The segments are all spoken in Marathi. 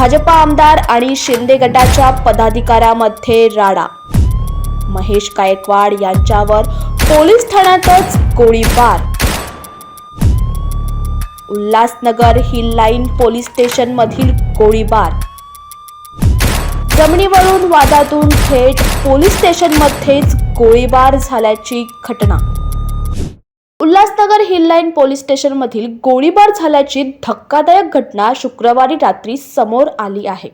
भाजपा आमदार आणि शिंदे गटाच्या पदाधिकाऱ्यामध्ये राडा. महेश गायकवाड यांच्यावर पोलीस ठाण्यातच गोळीबार. Ulhasnagar hill line police station मधील गोळीबार. जमिनीवरून वादातून थेट पोलीस स्टेशनमध्येच गोळीबार झाल्याची घटना. उल्हासनगर हिल लाईन पोलीस स्टेशनमधील गोळीबार झाल्याची धक्कादायक घटना शुक्रवारी रात्री समोर आली आहे.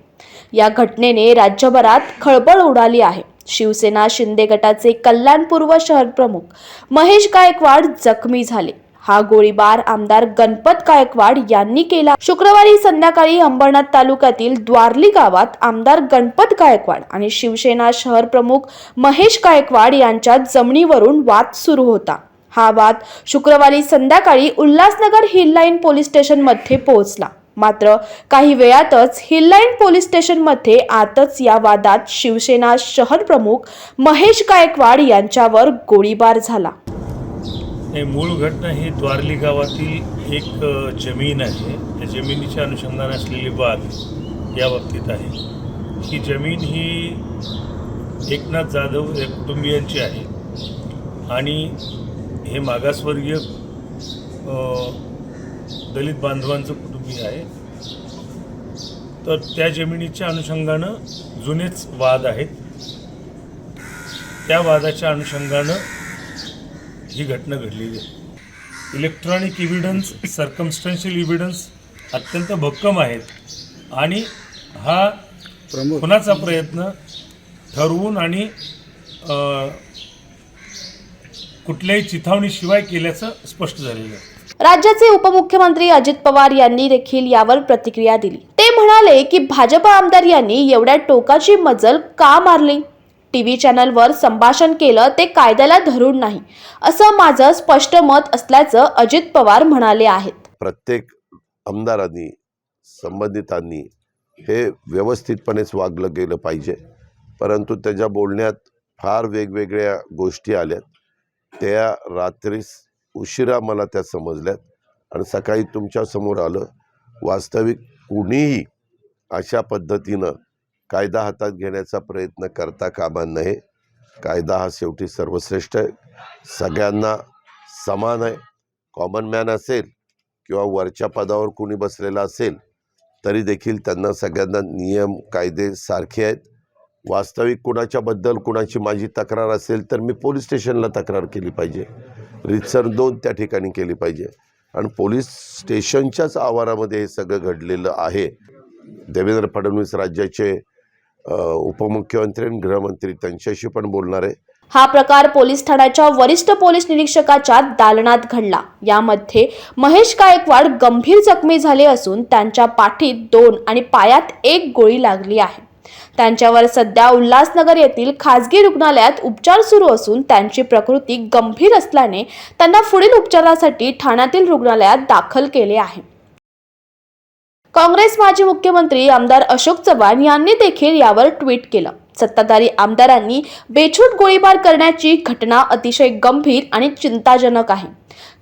या घटनेने राज्यभरात खळबळ उडाली आहे. शिवसेना शिंदे गटाचे कल्याणपूर्व शहर प्रमुख महेश गायकवाड जखमी झाले. हा गोळीबार आमदार गणपत गायकवाड यांनी केला. शुक्रवारी संध्याकाळी अंबरनाथ तालुक्यातील द्वारली गावात आमदार गणपत गायकवाड आणि शिवसेना शहर प्रमुख महेश गायकवाड यांच्यात जमिनीवरून वाद सुरू होता. हा वाद शुक्रवारी संध्याकाळी उल्हासनगर हिल लाईन पोलीस स्टेशनमध्ये पोहोचला. मात्र काही वेळातच हिल लाईन पोलीस स्टेशनमध्ये आतच या वादात शिवसेना शहर प्रमुख महेश गायकवाड यांच्यावर गोळीबार झाला. हे मूळ घटना ही द्वारली गावातील एक जमीन आहे. त्या जमिनीच्या अनुषंगाने असलेली वाद या बाबतीत आहे. ही जमीन ही एकनाथ जाधव या कुटुंबियांची आहे. आणि हे मागासवर्गीय दलित बांधवांचं कुटुंबीय आहे. तर त्या जमिनीच्या अनुषंगानं जुनेच वाद आहेत. त्या वादाच्या अनुषंगानं ही घटना घडलेली आहे. इलेक्ट्रॉनिक इव्हिडन्स सर्कमस्टन्शियल इव्हिडन्स अत्यंत भक्कम आहेत. आणि हा प्रमुख. खुनाचा प्रयत्न ठरवून आणि कुठल्याही चिथावणीशिवाय केल्याचं स्पष्ट झालेलं आहे. राज्याचे उपमुख्यमंत्री अजित पवार यांनी देखील यावर प्रतिक्रिया दिली. ते म्हणाले की भाजप आमदार यांनी एवढ्या टोकाची मजल का मारली? टीव्ही चॅनलवर संभाषण केलं ते कायद्याला धरून नाही. असं माझं स्पष्ट मत असल्याचं अजित पवार म्हणाले आहेत. प्रत्येक आमदारांनी संबंधितांनी हे व्यवस्थितपणेच वागलं गेलं पाहिजे. परंतु त्याच्या बोलण्यात फार वेगवेगळ्या गोष्टी आल्यात. त्या रात्रीस उशिरा मला त्या समजल्यात आणि सकाळी तुमच्यासमोर आलं. वास्तविक कुणीही अशा पद्धतीनं कायदा हातात घेण्याचा प्रयत्न करता कामा नये. कायदा हा शेवटी सर्वश्रेष्ठ आहे. सगळ्यांना समान आहे. कॉमन मॅन असेल किंवा वरच्या पदावर कुणी बसलेला असेल तरी देखील त्यांना सगळ्यांना नियम कायदे सारखे आहेत. वास्तविक कुणाच्याबद्दल कुणाची माझी तक्रार असेल तर मी पोलीस स्टेशनला तक्रार केली पाहिजे. रितसर दोन त्या ठिकाणी केली पाहिजे. आणि पोलीस स्टेशनच्याच आवारामध्ये हे सगळं घडलेलं आहे. देवेंद्र फडणवीस राज्याचे उपमुख्यमंत्री आणि गृहमंत्री त्यांच्याशी पण बोलणार आहे. हा प्रकार पोलीस ठाण्याच्या वरिष्ठ पोलीस निरीक्षकाच्या दालनात घडला. यामध्ये महेश गायकवाड गंभीर जखमी झाले असून त्यांच्या पाठीत दोन आणि पायात एक गोळी लागली आहे. त्यांच्यावर सध्या उल्हासनगर येथील खासगी रुग्णालयात उपचार सुरू असून त्यांची प्रकृती गंभीर असल्याने त्यांना पुढील उपचारासाठी ठाण्यातील रुग्णालयात दाखल केले आहे. काँग्रेस माजी मुख्यमंत्री आमदार अशोक चव्हाण यांनी देखील यावर ट्विट केलं. सत्ताधारी आमदारांनी बेछूट गोळीबार करण्याची घटना अतिशय गंभीर आणि चिंताजनक आहे.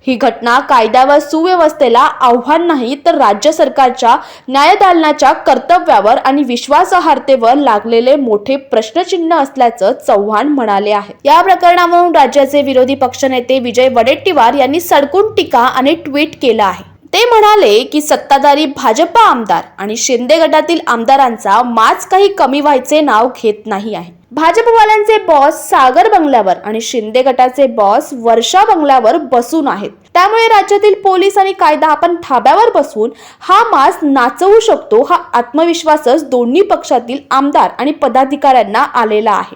ही घटना कायदा व सुव्यवस्थेला आव्हान नाही तर राज्य सरकारच्या न्यायदालनाच्या कर्तव्यावर आणि विश्वासार्हतेवर लागलेले मोठे प्रश्नचिन्ह असल्याचं चव्हाण म्हणाले आहे. या प्रकरणावरून राज्याचे विरोधी पक्षनेते विजय वडेट्टीवार यांनी सडकून टीका आणि ट्विट केलं आहे. ते म्हणाले की सत्ताधारी भाजपा आमदार आणि शिंदे गटातील आमदारांचा माच काही कमी व्हायचे नाव घेत नाही आहे. भाजपवाल्यांचे बॉस सागर बंगल्यावर आणि शिंदे गटाचे बॉस वर्षा बंगल्यावर बसून आहेत. त्यामुळे राज्यातील पोलीस आणि कायदा आपण थाब्यावर बसवून हा मास नाचवू शकतो हा आत्मविश्वासच दोन्ही पक्षातील आमदार आणि पदाधिकाऱ्यांना आलेला आहे.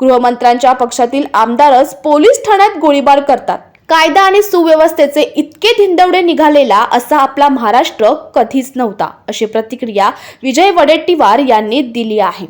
गृहमंत्र्यांच्या पक्षातील आमदारच पोलीस ठाण्यात गोळीबार करतात. कायदा आणि सुव्यवस्थेचे इतके धिंदवडे निघालेला असा आपला महाराष्ट्र कधीच नव्हता अशी प्रतिक्रिया विजय वडेट्टीवार यांनी दिली आहे.